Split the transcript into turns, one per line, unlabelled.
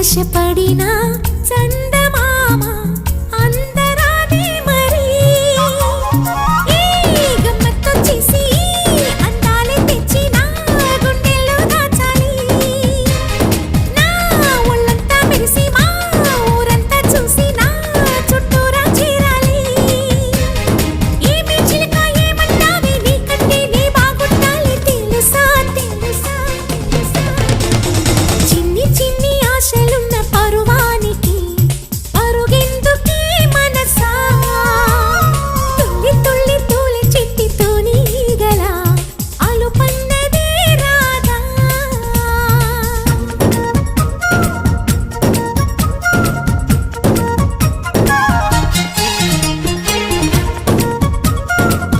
ఆశపడినా